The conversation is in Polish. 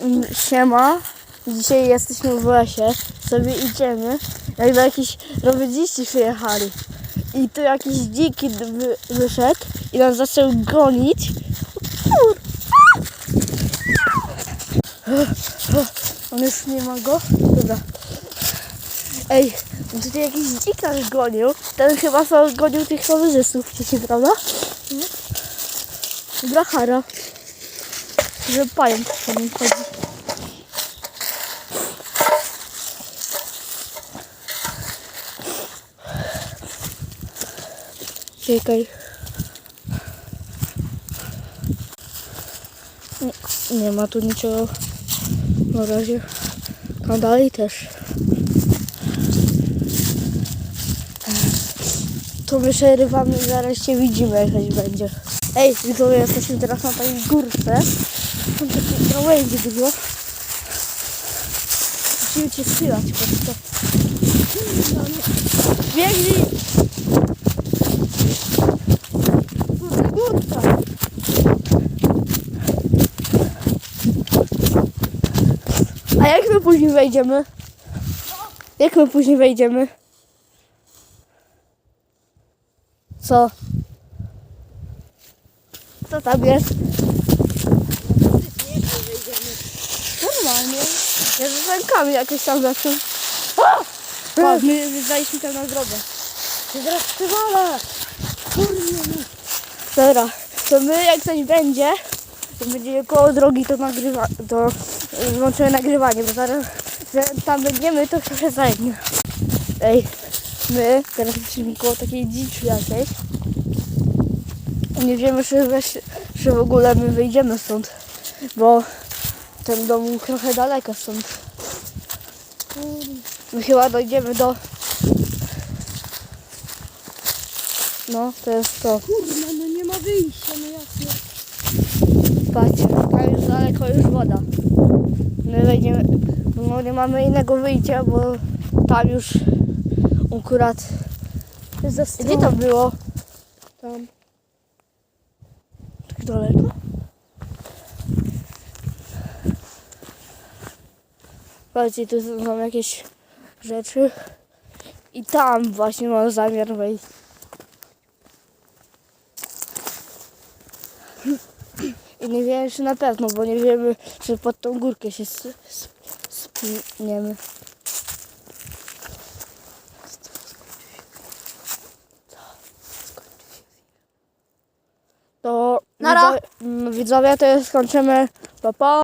Mm, Siema. Dzisiaj jesteśmy w lesie. Sobie idziemy. Jak do jakiś rowedziści przyjechali. I tu jakiś dziki wy- wyszedł i nas zaczął gonić. On już nie ma go? Dobra. Ej, tutaj jakiś dzik nas gonił. Ten chyba sobie gonił tych rowerzystów wcześniej, prawda? Brachara. Że pająk po nim chodzi. Czekaj. Nie, nie ma tu niczego na razie. A dalej też. To my przerywamy, zaraz się widzimy, jak będzie. Ej, widzowie, jesteśmy teraz na tej górce. Tam takie gałęzie dużo. Musimy cię schylać pod to. Biegnij! Kurde, górka! A jak my później wejdziemy? Jak my później wejdziemy? Co? Co tam jest? Ja z rękami jakoś tam zaczął. My zajęliśmy tam na drogę. Teraz przywala! Dobra, to my jak coś będzie, to będzie koło drogi, to nagrywa, to włączymy nagrywanie, bo zaraz tam będziemy, to trochę zajmie. Ej, my teraz jesteśmy koło takiej dziczy jakiejś. Nie wiemy, czy, weź, czy w ogóle my wyjdziemy stąd, bo ten dom trochę daleko stąd. My chyba dojdziemy do... No, to jest to. Kurna, no nie ma wyjścia, no jasne. Patrz, tam już daleko już woda. My wejdziemy, no nie mamy innego wyjścia, bo tam już akurat... Gdzie to było? Tam. Tak daleko? Patrzcie, tu są jakieś rzeczy. I tam właśnie mam zamiar wejść. I nie wiemy czy na pewno, bo nie wiemy, czy pod tą górkę się spniemy. To Nara. widzowie, widzowie to już skończymy. Pa, pa.